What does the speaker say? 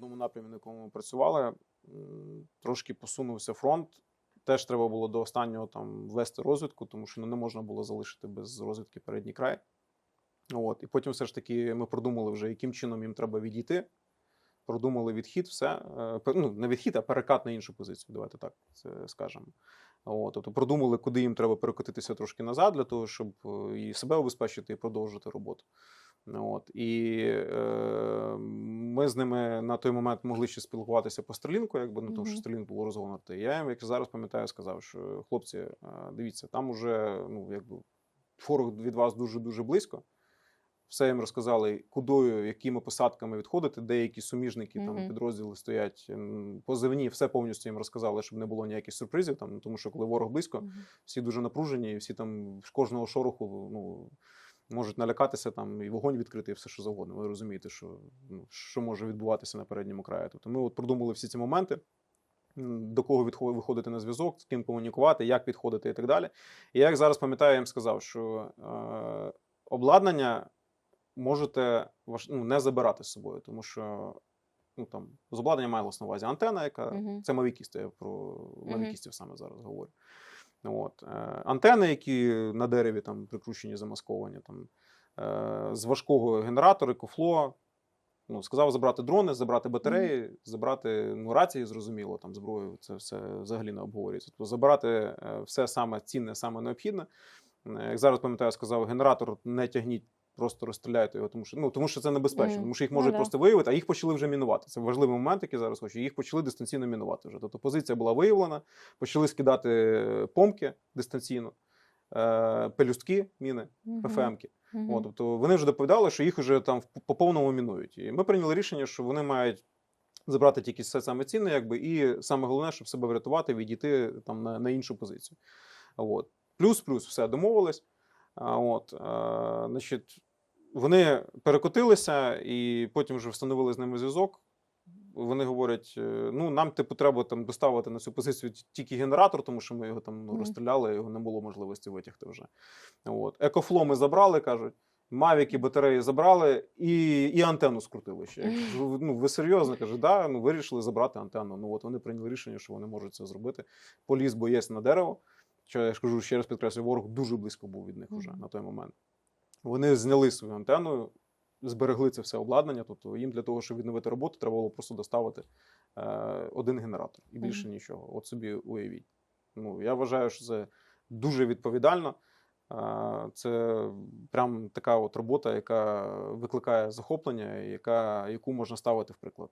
одному напрямі, на якому ми працювали, трошки посунувся фронт. Теж треба було до останнього там вести розвідку, тому що ну, не можна було залишити без розвідки передній край. От. І потім все ж таки ми продумали вже, яким чином їм треба відійти. Продумали відхід, все. Е, Ну, не відхід, а перекат на іншу позицію. Давайте так це скажемо. От, тобто продумали, куди їм треба перекотитися трошки назад, для того, щоб е, і себе обезпечити, і продовжити роботу. От. І е, ми з ними на той момент могли ще спілкуватися по Старлінку, якби ну, тому що. Старлінк було розгорнути. Я їм, як зараз пам'ятаю, сказав, що хлопці, дивіться, там уже ну, якби, ворог від вас дуже-дуже близько. Все їм розказали, кудою, якими посадками відходити, деякі суміжники там підрозділи стоять позивні, все повністю їм розказали, щоб не було ніяких сюрпризів. Там, тому що коли ворог близько, Мгм. всі дуже напружені, і всі там з кожного шороху ну, можуть налякатися там і вогонь відкрити, і все що завгодно. Ви розумієте, що, ну, що може відбуватися на передньому краї. Тобто ми от продумали всі ці моменти. До кого виходити на зв'язок, з ким комунікувати, як підходити і так далі. І я як зараз пам'ятаю, я їм сказав, що е, обладнання можете ваш- ну, не забирати з собою, тому що ну, там, з обладнання маялась на увазі антена, яка Мгм. це мавікісти, я про Мгм. мавікістів саме зараз говорю. От. Е, Антени, які на дереві там прикручені, замасковані, там, е, з важкого генератора, кофло. Ну, сказав забрати дрони, забрати батареї, забрати ну, рації, зрозуміло, там зброю, це все взагалі не обговорюється. Тобто забирати е, все саме цінне, саме необхідне. Як зараз пам'ятаю, сказав, генератор не тягніть, просто розстріляйте його, тому що, ну, тому що це небезпечно, Мгм. тому що їх Ну можуть да. просто виявити, а їх почали вже мінувати. Це важливий момент, який зараз хочу. Їх почали дистанційно мінувати вже. Тобто позиція була виявлена, почали скидати помки дистанційно, е, пелюстки, міни, Мгм. ПФМки. Мгм. От, тобто вони вже доповідали, що їх вже там по повному мінують. І ми прийняли рішення, що вони мають забрати тільки все саме цінне, якби, і саме головне, щоб себе врятувати, відійти там на, на іншу позицію. От. Плюс-плюс, все домовились. От, е, значить, вони перекотилися і потім вже встановили з ними зв'язок. Вони говорять: е, ну, нам типу треба там доставити на цю позицію тільки генератор, тому що ми його там ну, розстріляли, його не було можливості витягти вже. От. Екофло ми забрали, кажуть. Мавіки батареї забрали і, і антенну скрутили ще. Кажу, ну, ви серйозно каже, да, ну вирішили забрати антенну. Ну от вони прийняли рішення, що вони можуть це зробити. Поліз боєць на дерево. Що я ж кажу, ще раз підкреслюю, ворог дуже близько був від них уже Мгм. на той момент. Вони зняли свою антенну, зберегли це все обладнання. Тобто їм для того, щоб відновити роботу, треба було просто доставити е, один генератор і більше Мгм. нічого. От собі уявіть. Ну, я вважаю, що це дуже відповідально. Е, Це прям така от робота, яка викликає захоплення, яка, яку можна ставити в приклад